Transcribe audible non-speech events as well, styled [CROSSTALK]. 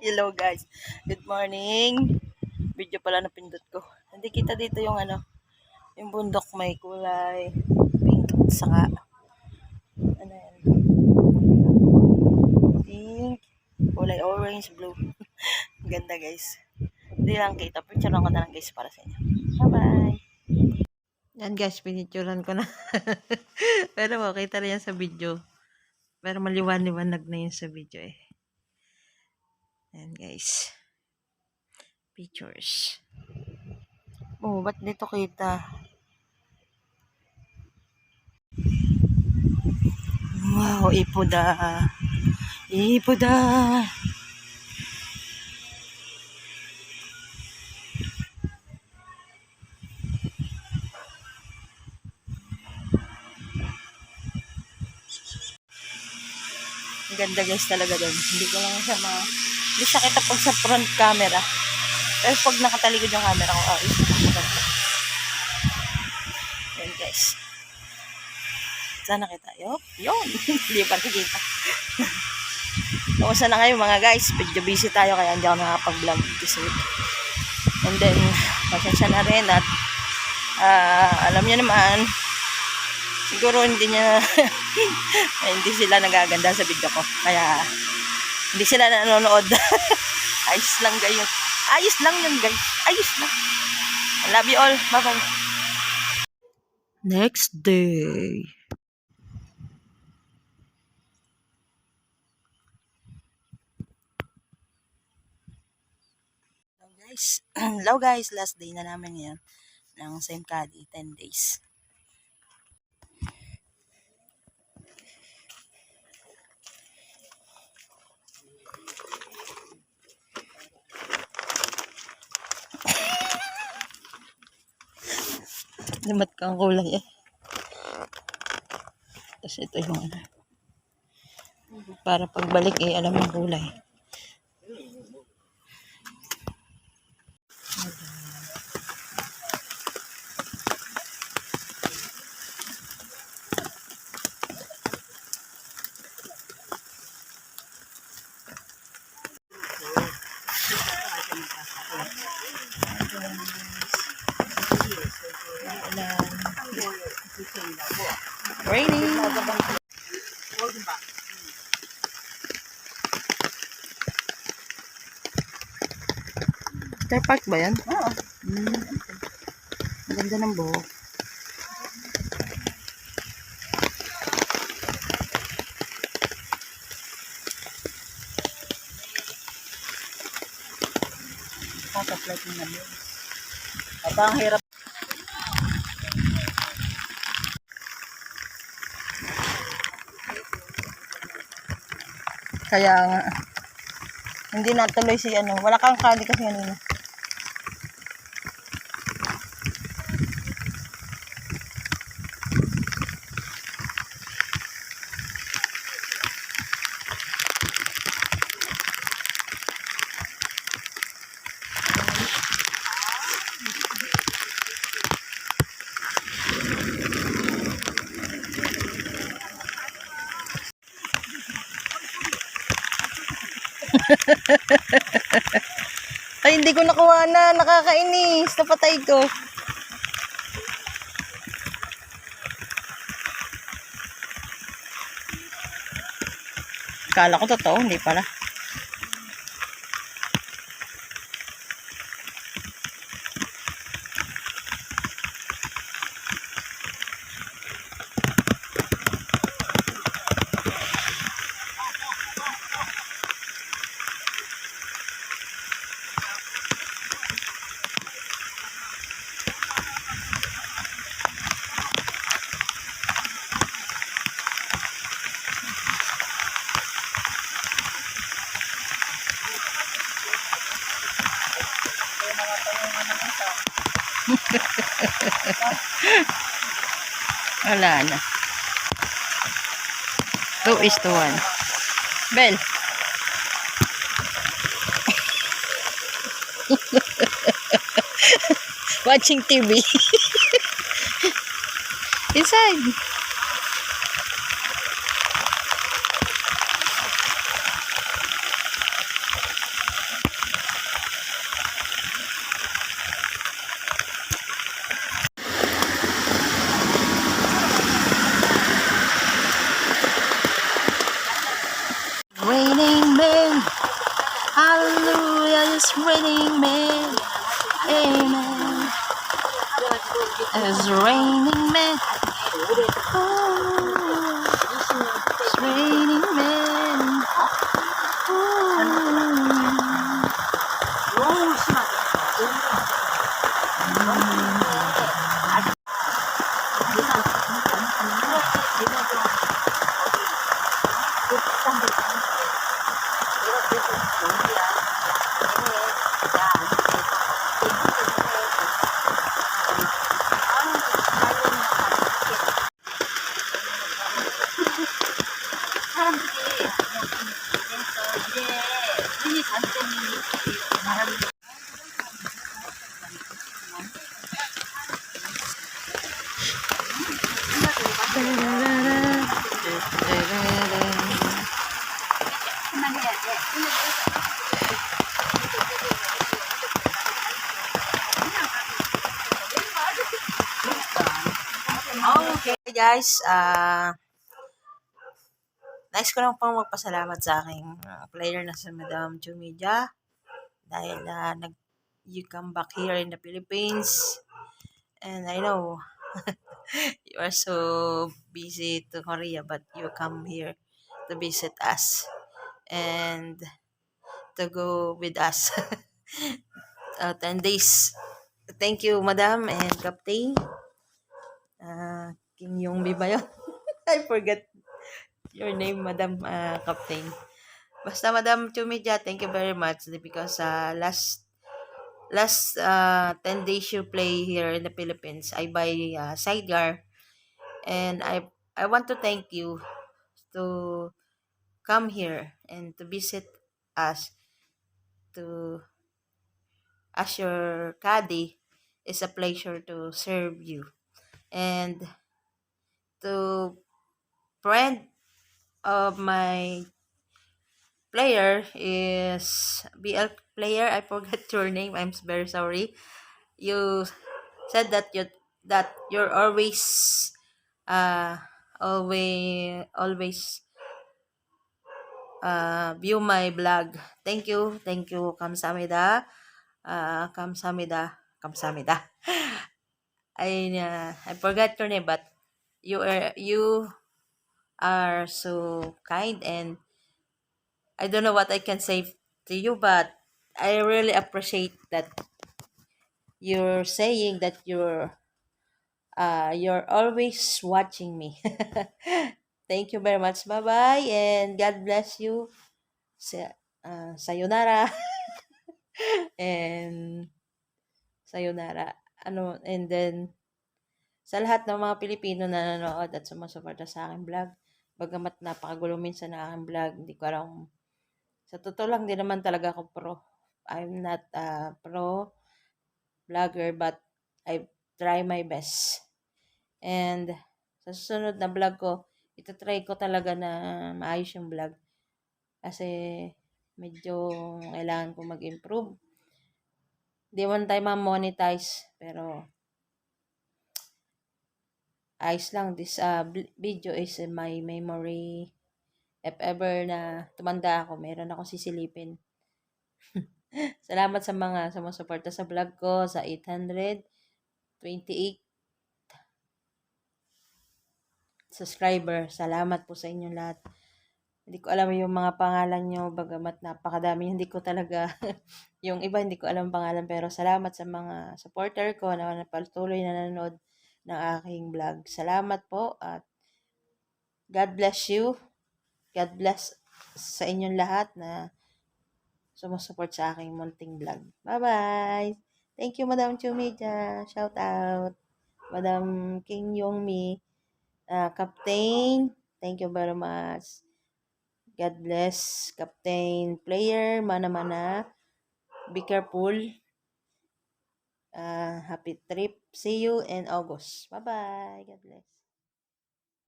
Hello guys. Good morning. Video pala na pindot ko. Hindi kita dito yung ano, yung bundok may kulay pink saka ano yan. Pink, kulay orange, blue. [LAUGHS] Ganda guys. Hindi lang kita. Picture ko na lang guys para sa inyo. Bye-bye. Yan guys, pinicturan ko na. [LAUGHS] Pero makita rin yan sa video. Pero maliwan-liwanag na yun sa video eh. Ayan guys. Pictures. Oh, ba't dito kita? Wow, ipuda. Ipuda. Ang ganda guys talaga doon. Hindi ko lang siya ma... Hindi siya kita pag sa front camera. Pero pag nakataligod yung camera ko, ayos na maganda. Yan guys. Sana kita. Yup. Yun. [LAUGHS] Hindi pa nakikita. Kumusta na kayo mga guys? Medyo busy tayo kaya hindi ako nakapag-vlog this week. And then, pasensya na rin at ah, alam niyo naman, siguro hindi niya [LAUGHS] hindi sila nagaganda sa video ko. Kaya hindi sila nanonood. [LAUGHS] Ayos lang gayon. Ayos lang yun guys. Ayos lang. I love you all. Bye-bye. Next day. Hello guys. [CLEARS THROAT] Hello guys. Last day na namin ngayon ng St. Cady. 10 days. Limat ka ang kulay eh. Tapos ito yung ano. Para pagbalik eh, alam yung kulay. Raining. Car park ba yan? Oo. Hmm. Maganda ng buhok. Mo na yun. At ang hirap. Kaya nga. Hindi natuloy si ano. Wala kang kali kasi kanina. [LAUGHS] Ay, hindi ko nakuha na. Nakakainis. Napatay ko. Kala ko totoo. Hindi pala. Wala na. Two is to one. Bel. [LAUGHS] Watching TV. [LAUGHS] Inside. It's raining men. Amen. It's raining men. Oh, it's raining men. Oh. Guys, ah Nais ko lang pong magpasalamat sa aking ah, player na si Madam Chumija dahil ah, nag you come back here in the Philippines. And I know [LAUGHS] you are so busy to Korea but you come here to visit us and to go with us. [LAUGHS] Uh, 10 days. Thank you madam and captain uh, King Yongbi ba yun? [LAUGHS] I forget your name, Madam uh, Captain. Basta Madam Chumidja, thank you very much because uh, last last uh, 10 days you play here in the Philippines, I buy uh, sidecar and I I want to thank you to come here and to visit us to as your caddy is a pleasure to serve you and to friend of my player is BL player. I forgot [LAUGHS] your name. I'm very sorry. You said that you that you're always uh always always uh view my blog. Thank you. Thank you. Kamsamida. Uh kamsamida. Kamsamida. [LAUGHS] I uh, I forgot your name but you are you are so kind and I don't know what I can say to you but I really appreciate that you're saying that you're uh you're always watching me. [LAUGHS] Thank you very much. Bye-bye and God bless you. Sa uh, sayonara. [LAUGHS] and sayonara. Ano and then sa lahat ng mga Pilipino na nanonood at sumusuporta sa aking vlog, bagamat napakagulo minsan na aking vlog, hindi ko alam, sa totoo lang, di naman talaga ako pro. I'm not a pro vlogger, but I try my best. And sa susunod na vlog ko, ito try ko talaga na maayos yung vlog. Kasi medyo kailangan ko mag-improve. Di man tayo ma-monetize, pero ayos lang. This uh, video is in my memory. If ever na tumanda ako, meron ako sisilipin. [LAUGHS] Salamat sa mga sumusuporta sa vlog ko sa 828 subscriber. Salamat po sa inyong lahat. Hindi ko alam yung mga pangalan nyo, bagamat napakadami. Hindi ko talaga, [LAUGHS] yung iba hindi ko alam pangalan, pero salamat sa mga supporter ko na patuloy na nanonood ng aking vlog. Salamat po at God bless you. God bless sa inyong lahat na sumusupport sa aking munting vlog. Bye-bye! Thank you, Madam Chumija. Shout out. Madam King Yongmi. Uh, Captain, thank you very much. God bless. Captain, player, mana-mana. Be careful. Uh, happy trip. See you in August. Bye-bye. God bless.